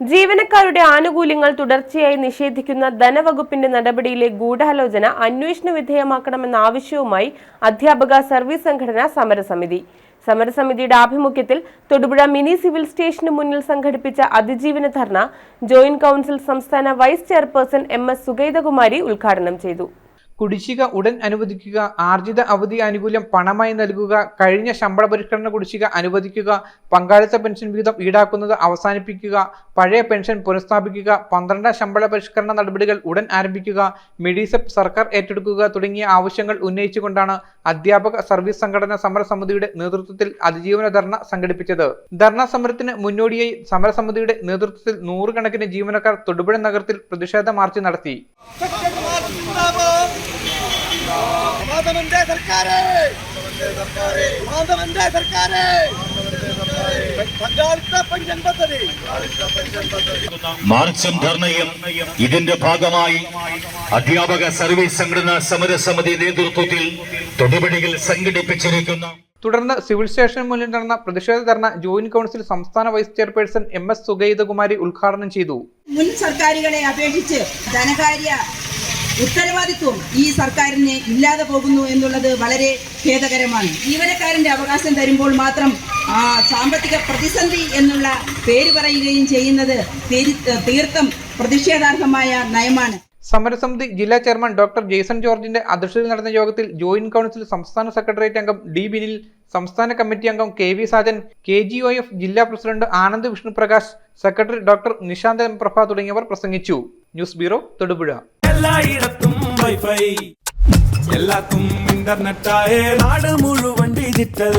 ജീവനക്കാരുടെ ആനുകൂല്യങ്ങൾ തുടർച്ചയായി നിഷേധിക്കുന്ന ധനവകുപ്പിന്റെ നടപടിയിലെ ഗൂഢാലോചന അന്വേഷണ വിധേയമാക്കണമെന്ന ആവശ്യവുമായി അധ്യാപക സർവീസ് സംഘടന സമരസമിതി. സമരസമിതിയുടെ ആഭിമുഖ്യത്തിൽ തൊടുപുഴ മിനി സിവിൽ സ്റ്റേഷന് മുന്നിൽ സംഘടിപ്പിച്ച അതിജീവന ധർണ ജോയിന്റ് കൌൺസിൽ സംസ്ഥാന vice chairperson M S Sugaithakumari ഉദ്ഘാടനം ചെയ്തു. കുടിശ്ശിക ഉടൻ അനുവദിക്കുക ആർജിത അവധി ആനുകൂല്യം പണമായി നൽകുക കഴിഞ്ഞ ശമ്പള പരിഷ്കരണ കുടിശ്ശിക അനുവദിക്കുക പങ്കാളിത്ത പെൻഷൻ വിഹിതം ഈടാക്കുന്നത് അവസാനിപ്പിക്കുക പഴയ പെൻഷൻ പുനഃസ്ഥാപിക്കുക പന്ത്രണ്ടാം ശമ്പള പരിഷ്കരണ നടപടികൾ ഉടൻ ആരംഭിക്കുക മെഡിസെപ്പ് സർക്കാർ ഏറ്റെടുക്കുക തുടങ്ങിയ ആവശ്യങ്ങൾ ഉന്നയിച്ചുകൊണ്ടാണ് അധ്യാപക സർവീസ് സംഘടന സമരസമിതിയുടെ നേതൃത്വത്തിൽ അതിജീവന ധർണ സംഘടിപ്പിച്ചത്. ധർണാ സമരത്തിന് മുന്നോടിയായി സമരസമിതിയുടെ നേതൃത്വത്തിൽ നൂറുകണക്കിന് ജീവനക്കാർ തൊടുപുഴ നഗരത്തിൽ പ്രതിഷേധ മാർച്ച് നടത്തി. മാർച്ചും ധർണയും ഇതിന്റെ ഭാഗമായി അധ്യാപക സർവീസ് സംഘടനാ സമരസമിതി നേതൃത്വത്തിൽ തൊടുപടികൾ സംഘടിപ്പിച്ചിരിക്കുന്ന തുടർന്ന് സിവിൽ സ്റ്റേഷൻ മുന്നിൽ നടന്ന പ്രതിഷേധ ധർണ ജോയിന്റ് കൌൺസിൽ സംസ്ഥാന vice chairperson M S Sugaithakumari ഉദ്ഘാടനം ചെയ്തു. മുൻ സർക്കാരുകളെ അപേക്ഷിച്ച് ധനകാര്യ ഉത്തരവാദിത്വം ഈ സർക്കാരിന് ഇല്ലാതെ പോകുന്നു എന്നുള്ളത് വളരെ ഖേദകരമാണ്. ജീവനക്കാരന്റെ അവകാശം തരുമ്പോൾ മാത്രം സാമ്പത്തിക പ്രതിസന്ധി എന്നുള്ള പേര് പറയുകയും ചെയ്യുന്നത് തീർത്ഥം തീർത്തും പ്രതിഷേധാർഹമായ നയമാണ്. സമരസമിതി ജില്ലാ ചെയർമാൻ ഡോക്ടർ ജെയ്സൺ ജോർജിന്റെ അധ്യക്ഷതയിൽ നടന്ന യോഗത്തിൽ ജോയിന്റ് കൗൺസിൽ സംസ്ഥാന സെക്രട്ടേറിയറ്റ് അംഗം ഡി ബിനിൽ സംസ്ഥാന കമ്മിറ്റി അംഗം K V Sajan K G O F ജില്ലാ president Anand Vishnuprakash secretary doctor Nishanth M Prabha തുടങ്ങിയവർ പ്രസംഗിച്ചു. News bureau Thodupuzha. എല്ലായിടത്തും വൈഫൈ. എല്ലാത്തും ഇന്റർനെറ്റായേ നാട് മുഴുവൻ ഡിജിറ്റൽ.